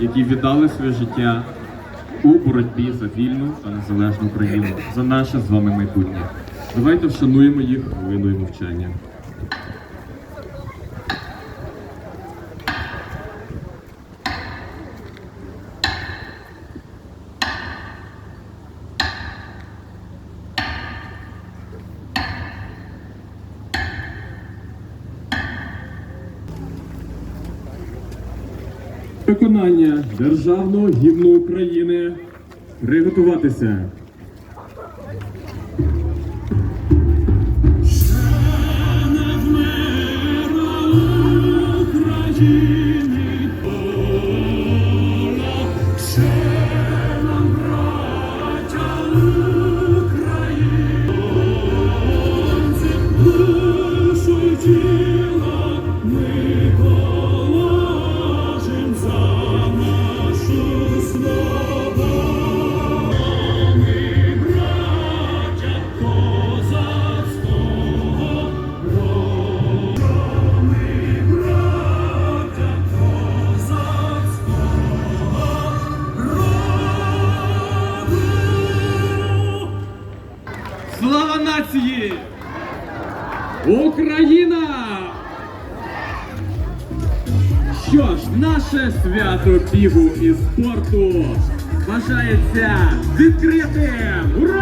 які віддали своє життя у боротьбі за вільну та незалежну Україну, за наше з вами майбутнє. Давайте вшануємо їх хвилиною мовчання. Виконання державного гімну України. Приготуватися. Слава нації! Україна! Що ж, наше свято бігу і спорту вважається відкритим! Ура!